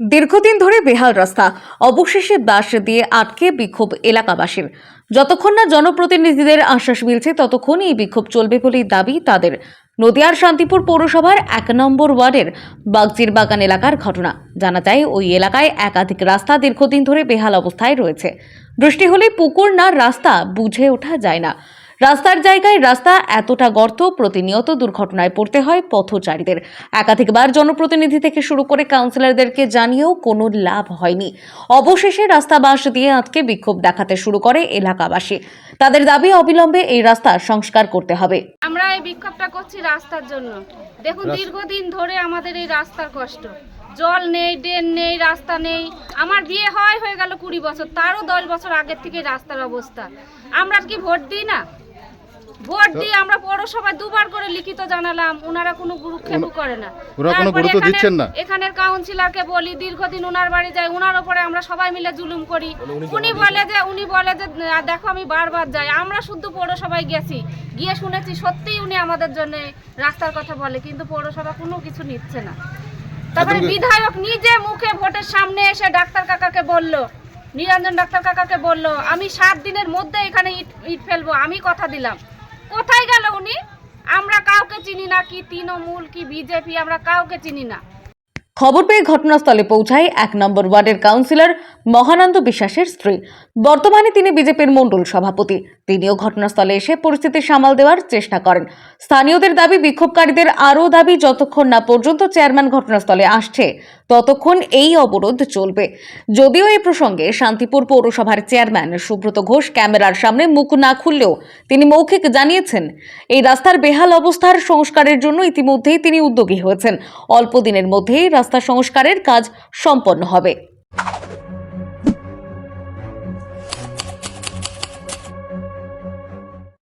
দীর্ঘদিন ধরে বেহাল রাস্তা। অবশেষে বাস দিয়ে আটকে বিক্ষোভ এলাকাবাসীর। যতক্ষণ না জনপ্রতিনিধিদের আশ্বাস মিলছে ততক্ষণ এই বিক্ষোভ চলবে বলেই দাবি তাদের। নদিয়ার শান্তিপুর পৌরসভার এক নম্বর ওয়ার্ডের বাগজির বাগান এলাকার ঘটনা। জানা যায়, ওই এলাকায় একাধিক রাস্তা দীর্ঘদিন ধরে বেহাল অবস্থায় রয়েছে। বৃষ্টি হলে পুকুর না রাস্তা বুঝে ওঠা যায় না। রাস্তার জায়গায় রাস্তা এতটা গর্ত প্রতিনিয়ত দুর্ঘটনায় পড়তে হয় পথচারীদের। একাধিকবার জনপ্রতিনিধি থেকে শুরু করে কাউন্সিলরদেরকে জানিয়েও কোনো লাভ হয়নি। অবশেষে রাস্তা বাস দিয়ে আটকে বিক্ষোভ দেখাতে শুরু করে এলাকাবাসী। তাদের দাবি অবিলম্বে এই রাস্তা সংস্কার করতে হবে। আমরা এই বিক্ষোভটা করছি রাস্তার জন্য। দেখুন দীর্ঘদিন ধরে আমাদের এই রাস্তার কষ্ট। জল নেই ড্রেন নেই রাস্তা নেই। আমার বিয়ে হয় হয়ে গেল কুড়ি বছর। তারও দশ বছর আগের থেকে রাস্তার অবস্থা। আমরা কি ভোট দিই না? ভোট দিয়ে আমরা পৌরসভায় দুবার করে লিখিত জানালাম ওনারা কোনো গুরুক্ষেপ করে না। ওরা কোনো তারপরে গুরুত্ব দিচ্ছেন না? এখানের কাউন্সিলরকে বলি দীর্ঘদিন ওনার বাড়ি যাই ওনার উপরে আমরা সবাই মিলে জুলুম করি। উনি বলে যে উনি বলে যে দেখো আমি বারবার যাই। আমরা শুদ্ধ পৌরসভায় গেছি গিয়ে শুনেছি সত্যিই উনি আমাদের জন্য রাস্তার কথা বলে কিন্তু পৌরসভা কোনো কিছু নিচ্ছে না। তারপরে বিধায়ক নিজে মুখে ভোটের সামনে এসে ডাক্তার কাকাকে বলল নিরঞ্জন ডাক্তার কাকাকে বলল আমি সাত দিনের মধ্যে এখানে ইট ইট ফেলব আমি কথা দিলাম। কোথায় গেল উনি? আমরা কাউকে চিনি না, কি তৃণমূল, কি বিজেপি, আমরা কাউকে চিনি না। খবর পেয়ে ঘটনাস্থলে পৌঁছায় এক নম্বর ওয়ার্ডের কাউন্সিলর মহানন্দ বিশ্বাসের স্ত্রী। বর্তমানে তিনি বিজেপির মণ্ডল সভাপতি। তিনিও ঘটনাস্থলে এসে পরিস্থিতি সামাল দেওয়ার চেষ্টা করেন। স্থানীয়দের দাবি, বিক্ষোভকারীদের আরও দাবি, যতক্ষণ না পর্যন্ত চেয়ারম্যান ঘটনাস্থলে আসছে। ততক্ষণ এই অবরোধ চলবে। যদিও এই প্রসঙ্গে শান্তিপুর পৌরসভার চেয়ারম্যান সুব্রত ঘোষ ক্যামেরার সামনে মুখ না খুললেও তিনি মৌখিক জানিয়েছেন, এই রাস্তার বেহাল অবস্থার সংস্কারের জন্য ইতিমধ্যেই তিনি উদ্যোগী হয়েছেন। অল্প দিনের মধ্যেই রাস্তা সংস্কারের কাজ সম্পন্ন হবে।